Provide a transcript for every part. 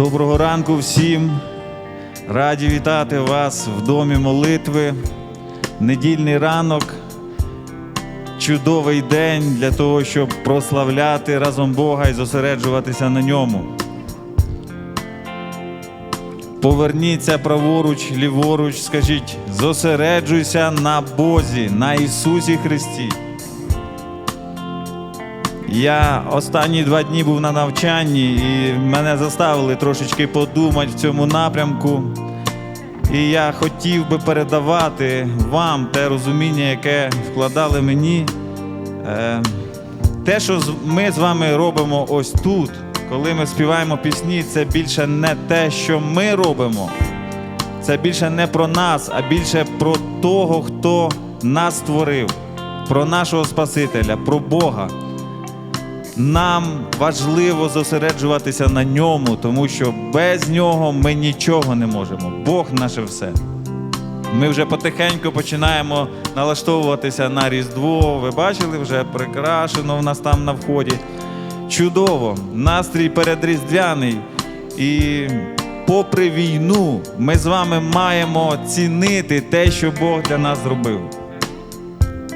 Доброго ранку всім. Раді вітати вас в домі молитви. Недільний ранок. Чудовий день для того, щоб прославляти разом Бога і зосереджуватися на ньому. Поверніться праворуч, ліворуч, скажіть, зосереджуйся на Бозі, на Ісусі Христі. Я останні два дні був на навчанні, і мене заставили трошечки подумати в цьому напрямку. І я хотів би передавати вам те розуміння, яке вкладали мені. Е, Те, що ми з вами робимо ось тут, коли ми співаємо пісні, це більше не те, що ми робимо. Це більше не про нас, а більше про того, хто нас створив, про нашого Спасителя, про Бога. Нам важливо зосереджуватися на ньому, тому що без нього ми нічого не можемо. Бог наше все. Ми вже потихеньку починаємо налаштовуватися на Різдво. Ви бачили, вже прикрашено в нас там на вході. Чудово! Настрій передріздвяний. І попри війну, ми з вами маємо цінити те, що Бог для нас зробив.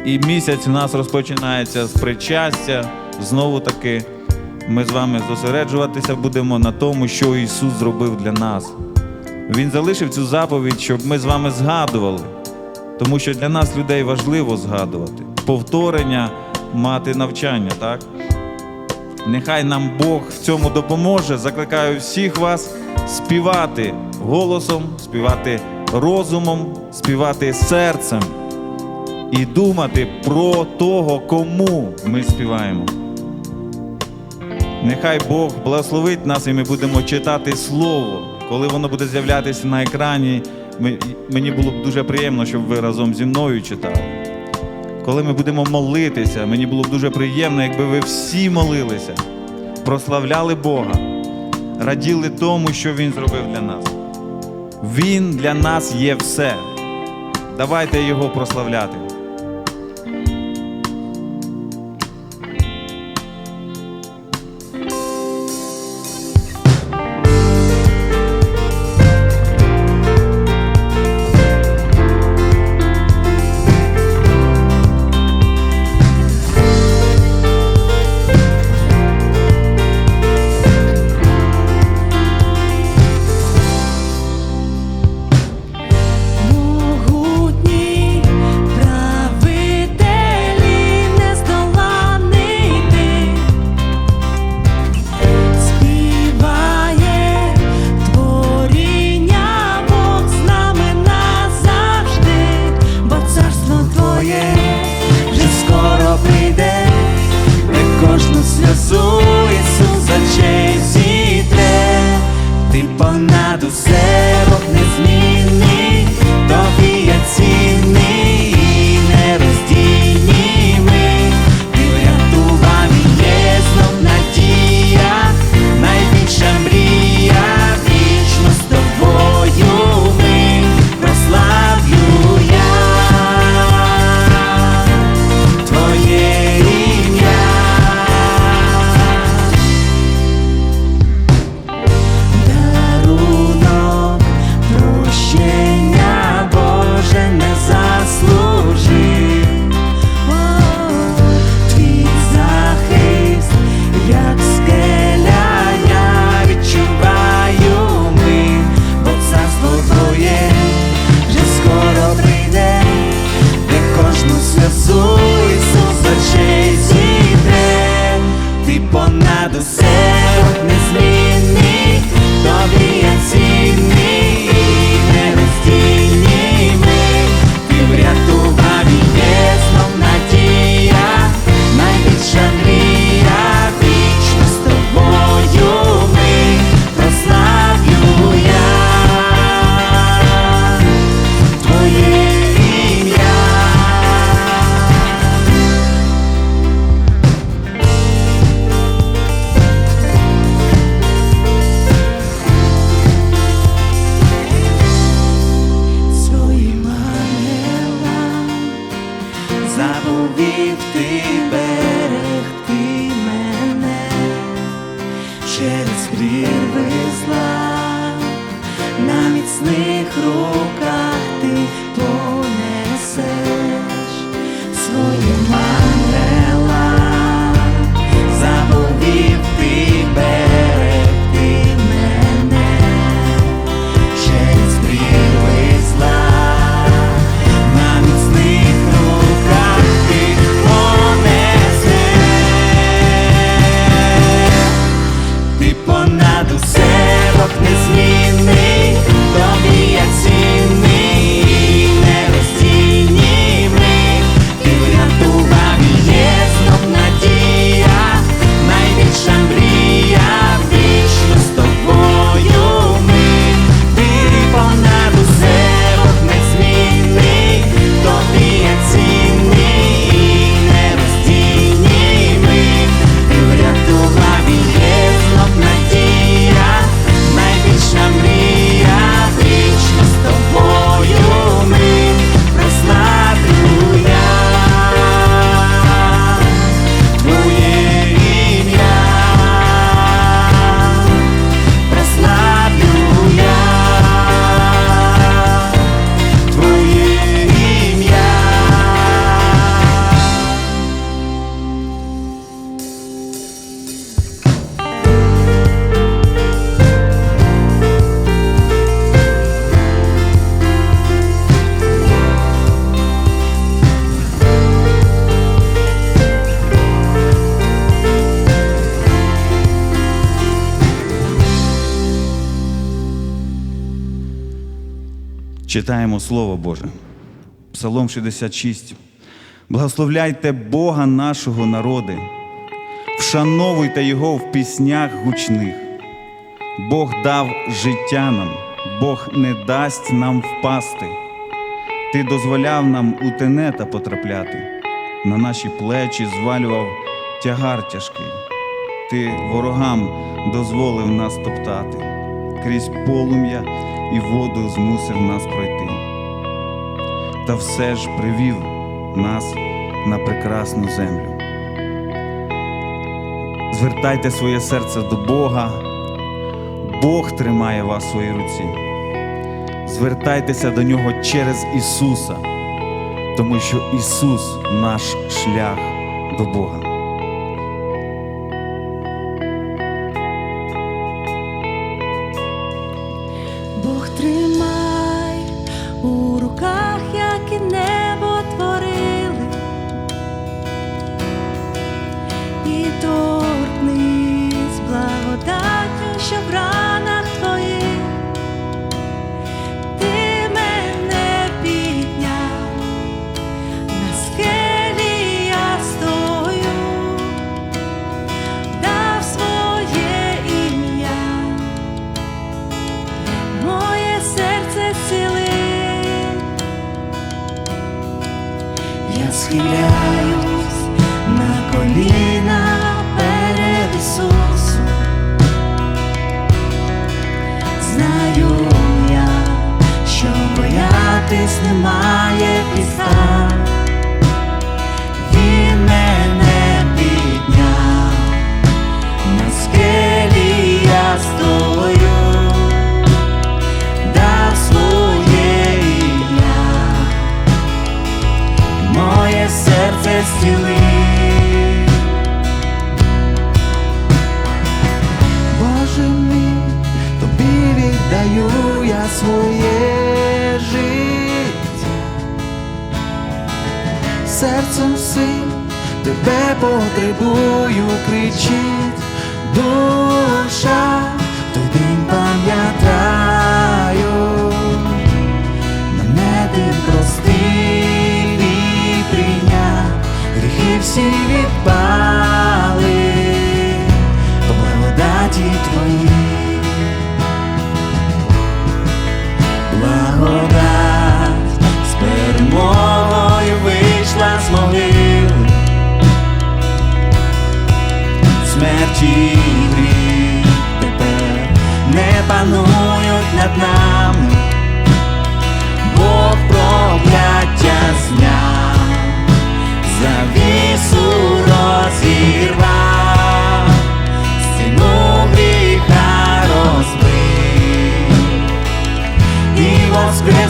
І місяць у нас розпочинається з причастя. Знову таки, ми з вами зосереджуватися будемо на тому, що Ісус зробив для нас. Він залишив цю заповідь, щоб ми з вами згадували. Тому що для нас, людей, важливо згадувати. Повторення, мати навчання, так? Нехай нам Бог в цьому допоможе. Закликаю всіх вас співати голосом, співати розумом, співати серцем і думати про того, кому ми співаємо. Нехай Бог благословить нас, і ми будемо читати Слово. Коли воно буде з'являтися на екрані, мені було б дуже приємно, щоб ви разом зі мною читали. Коли ми будемо молитися, мені було б дуже приємно, якби ви всі молилися, прославляли Бога, раділи тому, що Він зробив для нас. Він для нас є все. Давайте його прославляти. Читаємо Слово Боже. Псалом 66. Благословляйте Бога нашого народи, вшановуйте Його в піснях гучних. Бог дав життя нам, Бог не дасть нам впасти. Ти дозволяв нам у тенета потрапляти, на наші плечі звалював тягар тяжкий. Ти ворогам дозволив нас топтати, крізь полум'я і воду змусив нас пройти. Та все ж привів нас на прекрасну землю. Звертайте своє серце до Бога, Бог тримає вас в своїй руці. Звертайтеся до Нього через Ісуса, тому що Ісус наш шлях до Бога. Своє життя. Серцем всім тебе потребую, кричить душа, день пам'ятаю, мене ти простив і прийняв, гріхи всі відпали смерті і гріх тепер не панують над нами, Бог прокляття зняв, завісу розірвав, воскрес.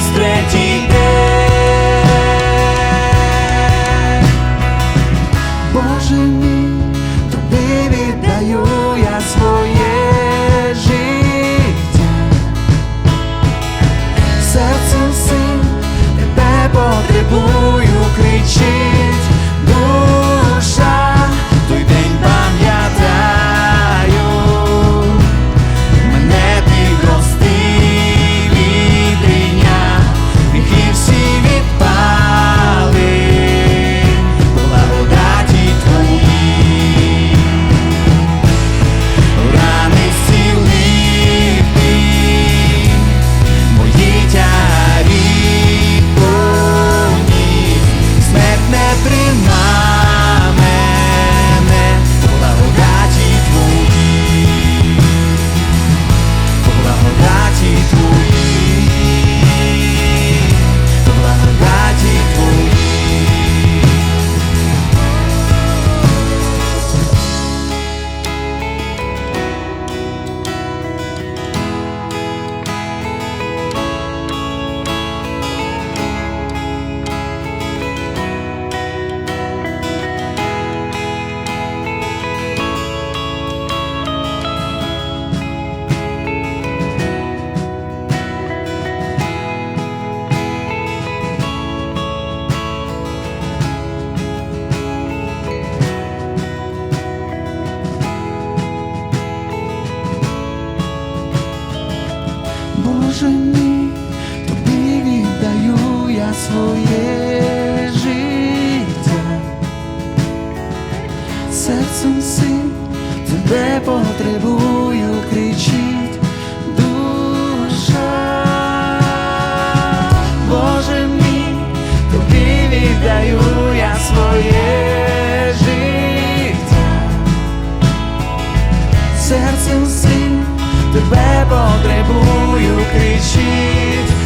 change. Серцем син тебе потребую, кричить душа. Боже мій, тобі віддаю я своє життя, серцем син тебе потребую, кричить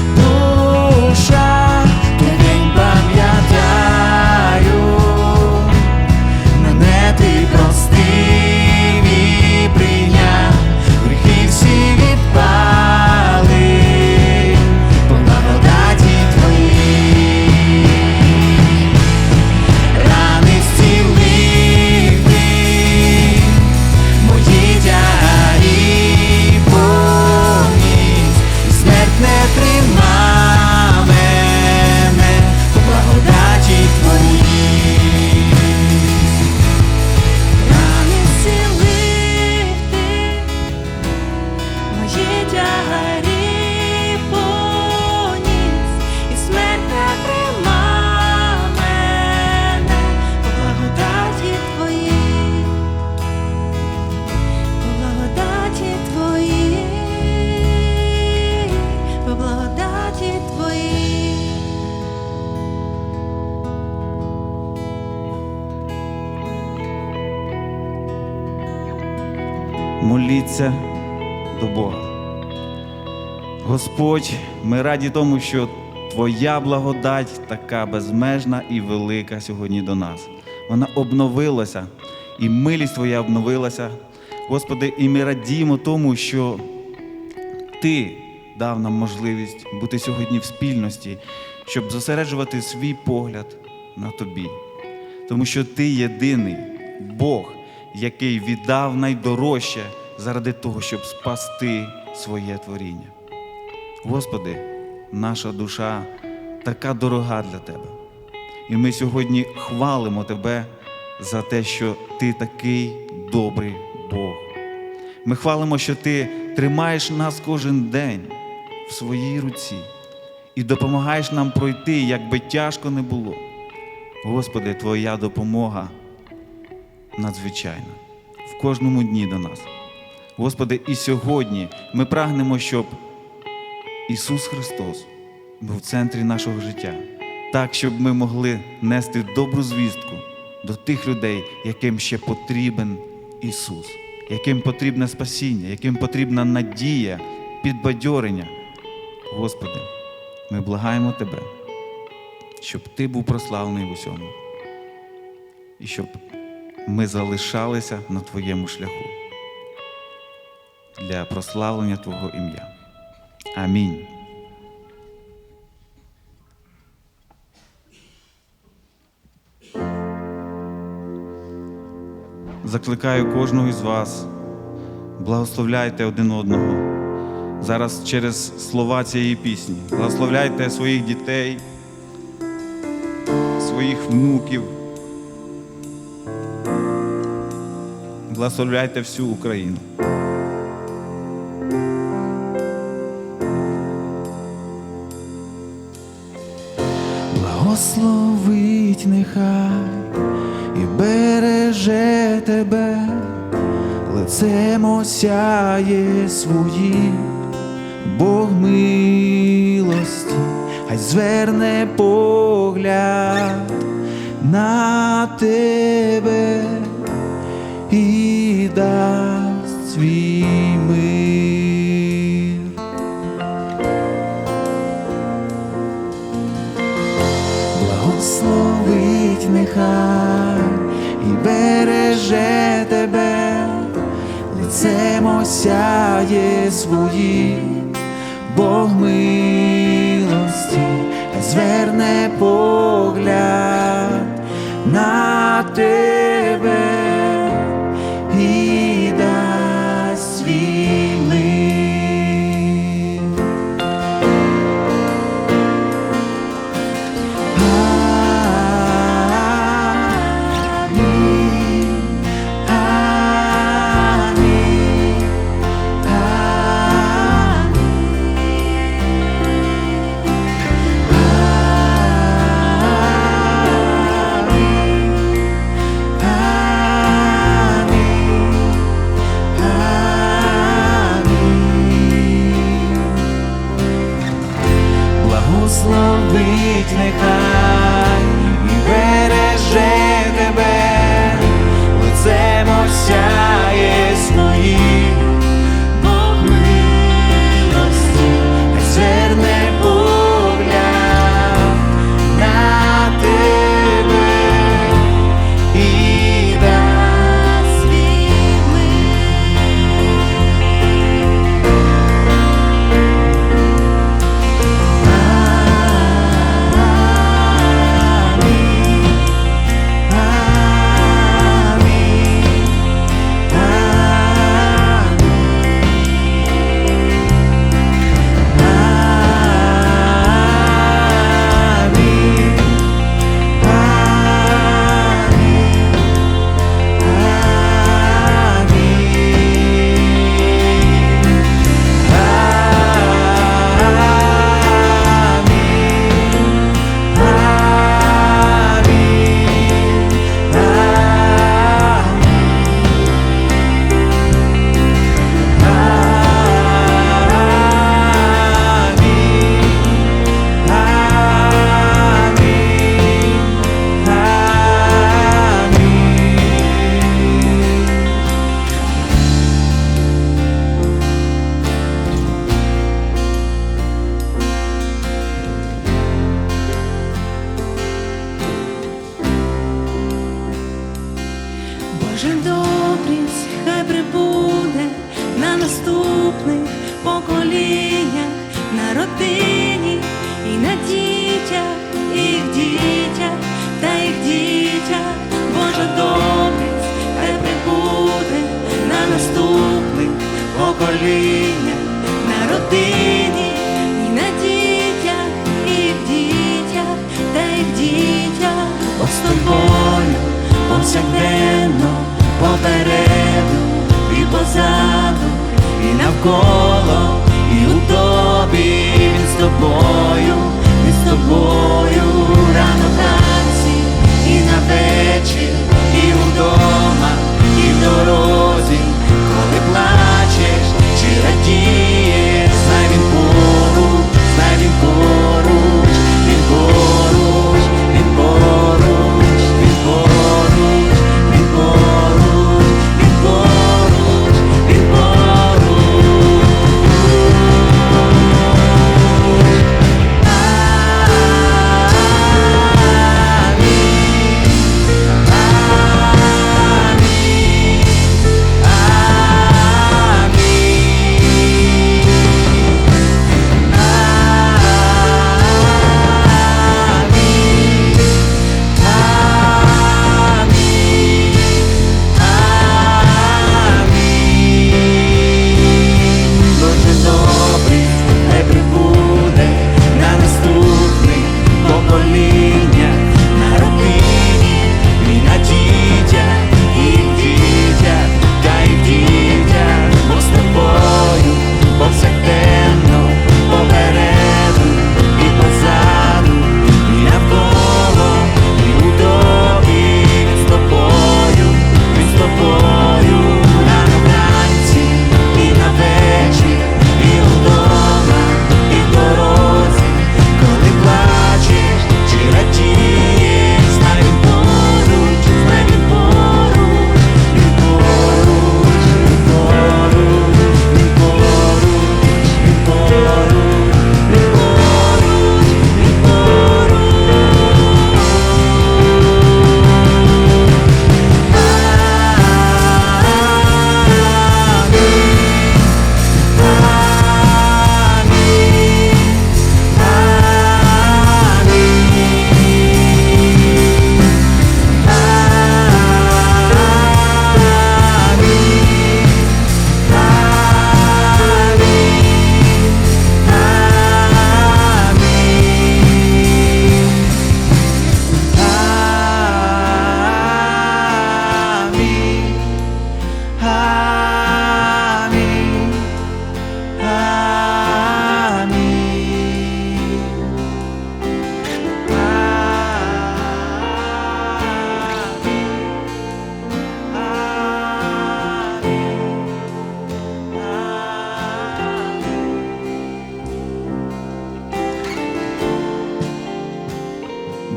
моліться до Бога. Господь, ми раді тому, що Твоя благодать така безмежна і велика сьогодні до нас. Вона обновилася, і милість Твоя обновилася. Господи, і ми радіємо тому, що Ти дав нам можливість бути сьогодні в спільності, щоб зосереджувати свій погляд на Тобі. Тому що Ти єдиний Бог, який віддав найдорожче заради того, щоб спасти своє творіння. Господи, наша душа така дорога для Тебе. І ми сьогодні хвалимо Тебе за те, що Ти такий добрий Бог. Ми хвалимо, що Ти тримаєш нас кожен день в своїй руці і допомагаєш нам пройти, як би тяжко не було. Господи, Твоя допомога надзвичайна в кожному дні до нас. Господи, і сьогодні ми прагнемо, щоб Ісус Христос був в центрі нашого життя, так, щоб ми могли нести добру звістку до тих людей, яким ще потрібен Ісус, яким потрібне спасіння, яким потрібна надія, підбадьорення. Господи, ми благаємо Тебе, щоб Ти був прославлений в усьому, і щоб ми залишалися на Твоєму шляху для прославлення Твого ім'я. Амінь. Закликаю кожного із вас, благословляйте один одного. Зараз через слова цієї пісні. Благословляйте своїх дітей, своїх внуків. Благословляйте всю Україну. Благословить нехай і береже тебе, лицем осяє свої, Бог милості, хай зверне погляд на тебе дасть свій мир. благословить нехай і береже тебе, лицем осяє свої, Бог милості, зверне погляд на тебе навколо, і у тобі він з тобою, він з тобою.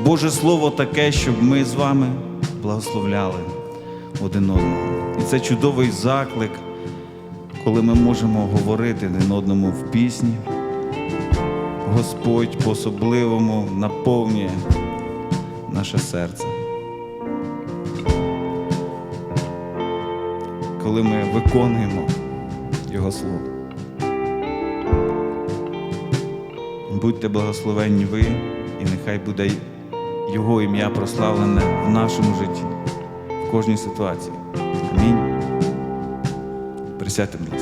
Боже Слово таке, щоб ми з вами благословляли один одного. І це чудовий заклик, коли ми можемо говорити один одному в пісні. Господь по-особливому наповнює наше серце. Коли ми виконуємо Його Слово. Будьте благословенні ви, і нехай буде. Його ім'я прославлене в нашому житті, в кожній ситуації. Амінь. Присядьте, будь.